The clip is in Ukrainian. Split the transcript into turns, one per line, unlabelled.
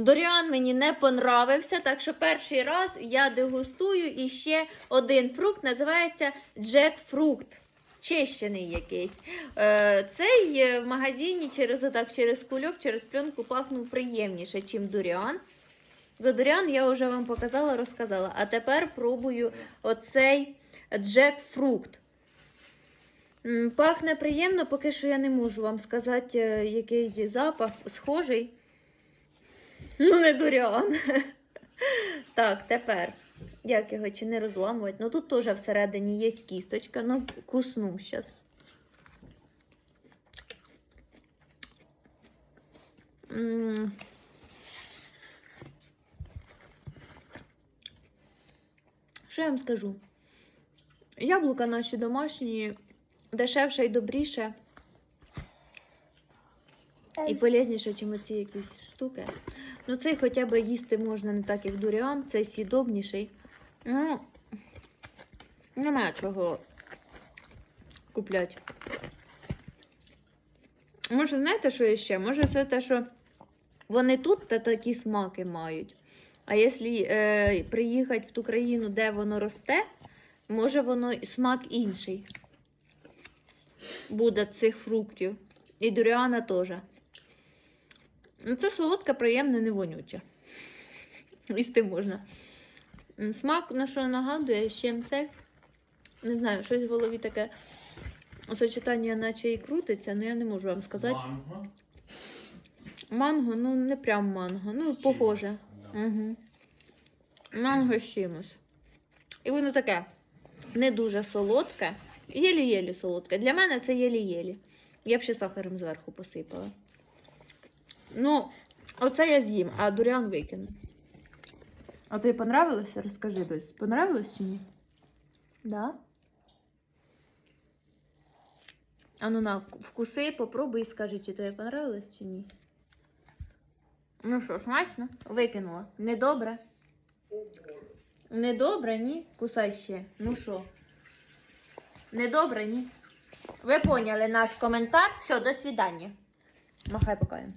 Доріан мені не понравився, так що перший раз я дегустую і ще один фрукт, називається джекфрукт. Чищений якийсь. Е, цей в магазині через отак, через кульок, через пленку пахнув приємніше, ніж дуріан. За дуріан я вже вам показала, розказала. А тепер пробую оцей джекфрукт. Пахне приємно, поки що я не можу вам сказати, е, який запах схожий. Ну, не дуріан. Так, тепер. Як його чи не розламувати? Ну тут теж всередині є кісточка, ну кусну зараз. Що я вам скажу? Яблука наші домашні дешевше і добріше, і полезніше, ніж оці якісь штуки. Ну, цей хоча б їсти можна не так, як дуріан, цей сідобніший. Ну, немає чого купляти. Може, знаєте, що ще? Може, це те, що вони тут та такі смаки мають. А якщо е, приїхати в ту країну, де воно росте, може воно смак інший буде цих фруктів. І дуріана теж. Ну, це солодка, приємна, не вонюча. Їсти можна. Смак на що нагадує, з чим це? Не знаю, щось в голові таке сочетання, наче і крутиться, але я не можу вам сказати.
Манго.
Манго, ну не прям манго, ну
З
похоже.
да.
Угу. Манго з чимось. І воно таке не дуже солодке. Єлі-єлі солодке. Для мене це єлі-єлі. Я б ще сахаром зверху посипала. Ну, оце я з'їм, а дуріан викину. А тобі понравилося? Розкажи без. Понравилось чи ні? Да? А ну на, вкуси, попробуй і скажи, чи тобі понравилось чи ні. Ну що, смачно? Викинула. Недобре? Недобре, ні? Кусай ще. Ну що? Недобре, ні? Ви поняли наш коментар. Все, до свидання. Махай покаємо.